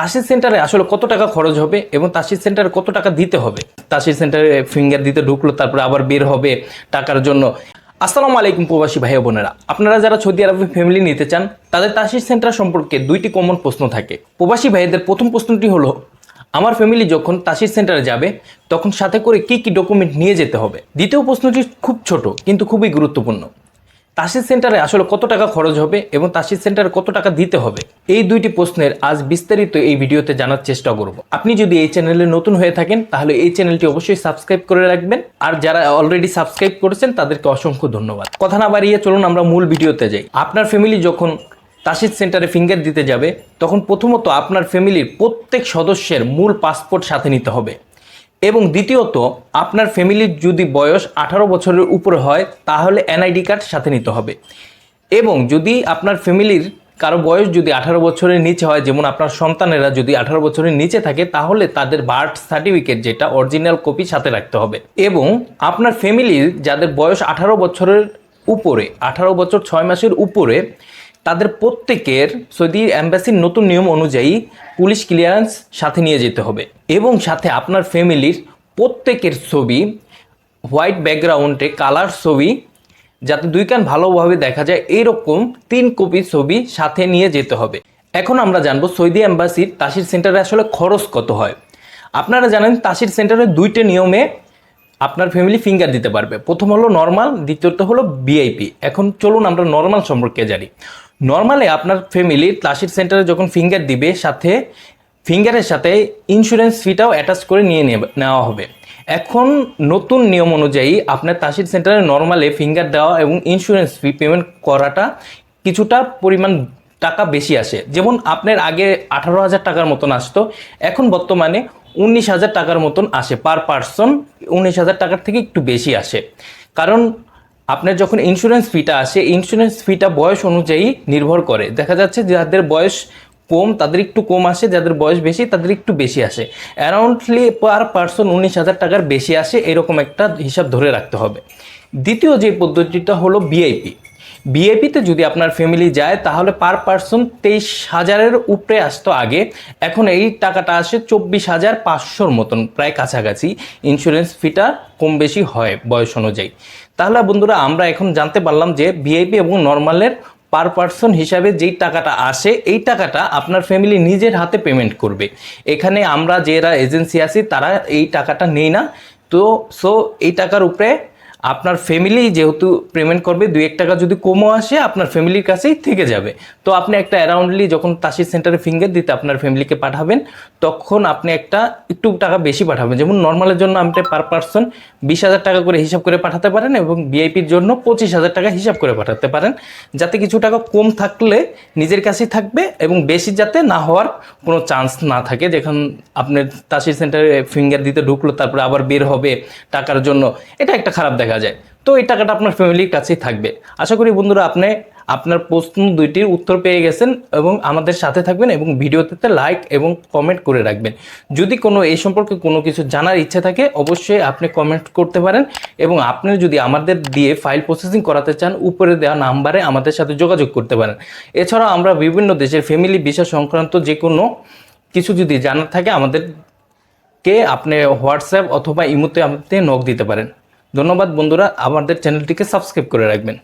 তাসির সেন্টারে আসলে কত টাকা খরচ হবে এবং তাসির সেন্টারে কত টাকা দিতে হবে? তাসির সেন্টারে ফিঙ্গার দিতে ঢুকলো, তারপরে আবার বের হবে টাকার জন্য। আসসালামু আলাইকুম প্রবাসী ভাই বোনেরা। আপনারা যারা সৌদি আরবে ফ্যামিলি নিতে চান, তাদের তাসির সেন্টার সম্পর্কে দুইটি কমন প্রশ্ন থাকে। প্রবাসী ভাইদের প্রথম প্রশ্নটি হলো, আমার ফ্যামিলি যখন তাসির সেন্টারে যাবে, তখন সাথে করে কি কি ডকুমেন্ট নিয়ে যেতে হবে? দ্বিতীয় প্রশ্নটি খুব ছোট, কিন্তু খুবই গুরুত্বপূর্ণ। তাসির সেন্টারে আসলে কত টাকা খরচ হবে এবং তাসির সেন্টারে কত টাকা দিতে হবে? এই দুইটি প্রশ্নের আজ বিস্তারিত এই ভিডিওতে জানার চেষ্টা করব। আপনি যদি এই চ্যানেলে নতুন হয়ে থাকেন, তাহলে এই চ্যানেলটি অবশ্যই সাবস্ক্রাইব করে রাখবেন। আর যারা অলরেডি সাবস্ক্রাইব করেছেন, তাদেরকে অসংখ্য ধন্যবাদ। কথা না বাড়িয়ে চলুন আমরা মূল ভিডিওতে যাই। আপনার ফ্যামিলি যখন তাসির সেন্টারে ফিঙ্গার দিতে যাবে, তখন প্রথমত আপনার ফ্যামিলির প্রত্যেক সদস্যের মূল পাসপোর্ট সাথে নিতে হবে। এবং দ্বিতীয়ত, আপনার ফ্যামিলির যদি বয়স আঠারো বছরের উপরে হয়, তাহলে এনআইডি কার্ড সাথে নিতে হবে। এবং যদি আপনার ফ্যামিলির কারও বয়স যদি আঠারো বছরের নিচে হয়, যেমন আপনার সন্তানেরা যদি আঠারো বছরের নিচে থাকে, তাহলে তাদের বার্থ সার্টিফিকেট যেটা অরিজিনাল কপি সাথে রাখতে হবে। এবং আপনার ফ্যামিলির যাদের বয়স আঠারো বছরের উপরে, আঠারো বছর ছয় মাসের উপরে তাদের প্রত্যেকের সৌদি অ্যাম্বাসির নতুন নিয়ম অনুযায়ী পুলিশ ক্লিয়ারেন্স সাথে নিয়ে যেতে হবে এবং সাথে আপনার ফ্যামিলির প্রত্যেকের ছবি, হোয়াইট ব্যাকগ্রাউন্ডে কালার ছবি, যাতে দুই কান ভালোভাবে দেখা যায় এইরকম তিন কপি ছবি সাথে নিয়ে যেতে হবে। এখন আমরা জানব সৌদি অ্যাম্বাসির তাসির সেন্টারে আসলে খরচ কত হয়। আপনারা জানেন তাসির সেন্টারে দুইটা নিয়মে আপনার ফ্যামিলি ফিঙ্গার দিতে পারবে। প্রথম হলো নর্মাল, দ্বিতীয়ত হলো ভিআইপি। এখন চলুন আমরা নর্মাল সম্পর্কে জানি। নর্মালে আপনার ফ্যামিলির তাসির সেন্টারে যখন ফিঙ্গার দিবে, সাথে ফিঙ্গারের সাথে ইন্স্যুরেন্স ফিটাও অ্যাটাচ করে নিয়ে নেওয়া হবে। এখন নতুন নিয়ম অনুযায়ী আপনার তাসির সেন্টারে নর্মালে ফিঙ্গার দেওয়া এবং ইন্স্যুরেন্স ফি পেমেন্ট করাটা কিছুটা পরিমাণ টাকা বেশি আসে। যেমন আপনার আগে আঠারো হাজার টাকার মতন আসতো, এখন বর্তমানে উনিশ হাজার টাকার মতন আসে। পার পার্সন উনিশ হাজার টাকার থেকে একটু বেশি আসে। কারণ আপনার যখন ইন্স্যুরেন্স ফিটা আসে ইন্স্যুরেন্স ফিটা বয়স অনুযায়ী নির্ভর করে। দেখা যাচ্ছে যাদের বয়স কম, তাদের একটু কম আসে, যাদের বয়স বেশি, তাদের একটু বেশি আসে। অ্যারাউন্ডলি পার পার্সন উনিশ হাজার টাকার বেশি আসে, এরকম একটা হিসাব ধরে রাখতে হবে। দ্বিতীয় যে পদ্ধতিটা হলো বিআইপি বিএপিতে যদি আপনার ফ্যামিলি যায়, তাহলে পার পার্সন তেইশ হাজারের উপরে আসতো আগে। এখন এই টাকাটা আসে চব্বিশ হাজার পাঁচশোর মতন, প্রায় কাছাকাছি। ইন্স্যুরেন্স ফিটা কম বেশি হয় বয়স অনুযায়ী। তাহলে বন্ধুরা, আমরা এখন জানতে পারলাম যে ভিআইপি এবং নর্মালের পার পার্সন হিসাবে যেই টাকাটা আসে, এই টাকাটা আপনার ফ্যামিলি নিজের হাতে পেমেন্ট করবে। এখানে আমরা যারা এজেন্সি আছি, তারা এই টাকাটা নেই না। তো সো এই টাকার উপরে আপনার ফ্যামিলি যেহেতু পেমেন্ট করবে, দুই এক টাকা যদি কমও আসে, আপনার ফ্যামিলির কাছেই থেকে যাবে। তো আপনি একটা অ্যারাউন্ডলি যখন তাসির সেন্টারে ফিঙ্গার দিতে আপনার ফ্যামিলিকে পাঠাবেন, তখন আপনি একটা একটু টাকা বেশি পাঠাবেন। যেমন নর্মালের জন্য আপনি পার পার্সন বিশ হাজার টাকা করে হিসাব করে পাঠাতে পারেন এবং ভিআইপির জন্য পঁচিশ হাজার টাকা হিসাব করে পাঠাতে পারেন। যাতে কিছু টাকা কম থাকলে নিজের কাছেই থাকবে এবং বেশি যাতে না হওয়ার কোনো চান্স না থাকে। যেখান আপনার তাসির সেন্টারে ফিঙ্গার দিতে ঢুকলো, তারপরে আবার বের হবে টাকার জন্য। এটা একটা খারাপ দেখা যায়। তো এই টাকাটা আপনার ফ্যামিলির কাছেই থাকবে। আশা করি বন্ধুরা আপনি আপনার প্রশ্ন দুইটির উত্তর পেয়ে গেছেন এবং আমাদের সাথে থাকবেন এবং ভিডিওতে লাইক এবং কমেন্ট করে রাখবেন। যদি কোনো এই সম্পর্কে কোনো কিছু জানার ইচ্ছা থাকে, অবশ্যই আপনি কমেন্ট করতে পারেন এবং আপনি যদি আমাদের দিয়ে ফাইল প্রসেসিং করাতে চান, উপরে দেওয়া নাম্বারে আমাদের সাথে যোগাযোগ করতে পারেন। এছাড়াও আমরা বিভিন্ন দেশের ফ্যামিলি বিষয় সংক্রান্ত যে কোনো কিছু যদি জানার থাকে, আমাদেরকে আপনি হোয়াটসঅ্যাপ অথবা ইমোতে আমাদের নক দিতে পারেন। ধন্যবাদ বন্ধুরা আমাদের চ্যানেলটিকে সাবস্ক্রাইব করে রাখবেন।